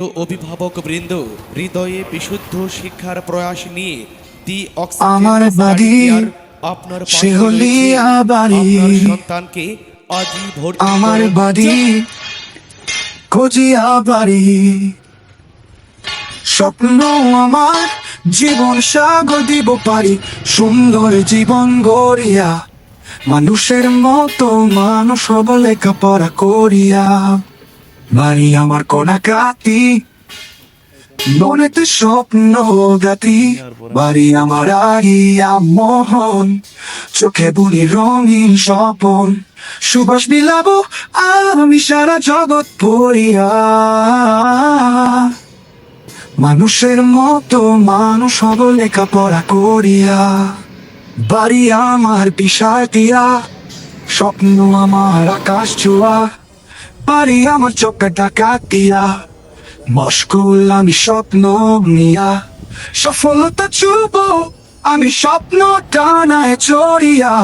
অভিভাবক বৃন্দ হৃদয়ে বিশুদ্ধ শিক্ষার প্রয়াস নিয়ে দি আমার বাড়ি, আপনার সে পাশে হলিয়া রয়েছে। বাড়ি। সন্তানকে আজই ভর্তি আমার বাড়ি খোঁজিয়া বাড়ি স্বপ্ন আমার জীবন সাগর দিব পারি সুন্দর জীবন গড়িয়া মানুষের মতো মানুষ হব লেখাপড়া করিয়া বাড়ি আমার কোনা কাতি মনেতে স্বপ্ন গাতি বাড়ি আমার আগিয়া মোহন, চোখে বুনি রঙিন স্বপন। সুবাস বিলাবো, আমি সারা জগৎ পড়িয়া মানুষের মতো মানুষ হব লেখাপড়া করিয়া। বাড়ি আমার বিষয় দিয়া স্বপ্ন আমার আকাশ ছোঁয়া। বাড়ি আমার চোখে টাকা দিয়া মস্কুল আমি স্বপ্ন নিয়া। সফলতা চুব আমি স্বপ্ন টানায় চড়িয়া।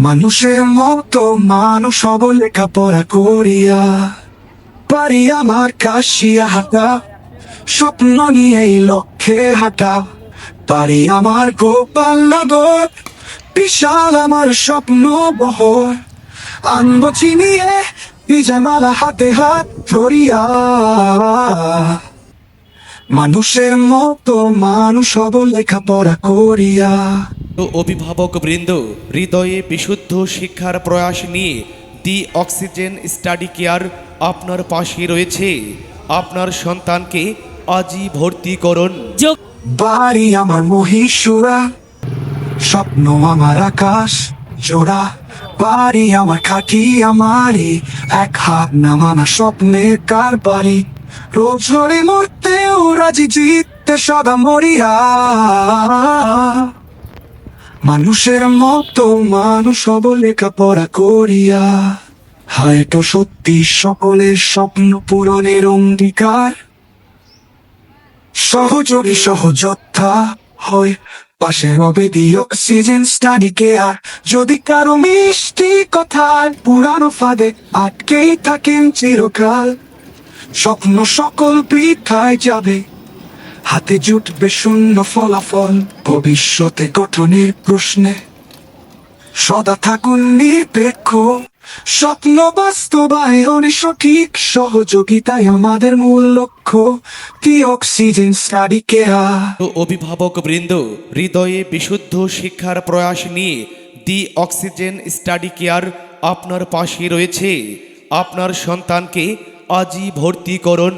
মানুষের মতো মানুষ হব লেখাপড়া করিয়া। পারি আমার কাশিয়া হাঁটা, স্বপ্ন নিয়ে লক্ষ্যে হাঁটা। পারি আমার গোপাল নগর, বিশাল আমার স্বপ্ন বহর। আনব চিনিয়ে বিজয়মালা হাতে হাত ধরিয়া। মানুষের মতো মানুষ হব লেখাপড়া করিয়া। অভিভাবক বৃন্দ হৃদয়ে বিশুদ্ধ শিক্ষার প্রয়াস নিয়ে দি অক্সিজেন স্টাডি কেয়ার আপনার পাশে রয়েছে। আপনার সন্তানকে আজই ভর্তি করুন। বাড়ি আমার মহিষুরা স্বপ্ন আমার আকাশ। জোড়া, বাড়ি আমার খাটি আমারই, এক হাত নামানা স্বপ্নের কার বাড়ি? রোজ ঝরে মরতেও রাজি জিততে সদা মরিয়া। মানুষের মতো মানুষ হব লেখাপড়া করিয়া। হয়তো সত্যি সকলের স্বপ্ন পূরণের অঙ্গীকার। সহযোগী সহযোদ্ধা হয় পাশে হবে দি অক্সিজেন স্টাডি কেয়ার যদি কারও মিষ্টি কথায় পুরানো ফাঁদে আটকেই থাকেন চিরকাল, স্বপ্ন সকল বৃথায় যাবে। হাতে জুটবে শূন্য ফলাফল ভবিষ্যতে গঠনের প্রশ্নে। সদা থাকুন নিরপেক্ষ। স্বপ্ন বাস্তবায়নে সঠিক সহযোগিতায় আমাদের মূল লক্ষ্য। কি অক্সিজেন স্টাডি কেয়ার? অভিভাবক বৃন্দ হৃদয়ে বিশুদ্ধ শিক্ষার প্রয়াস নিয়ে দি অক্সিজেন স্টাডি কেয়ার আপনার পাশে রয়েছে। আপনার সন্তানকে আজই ভর্তি করুন।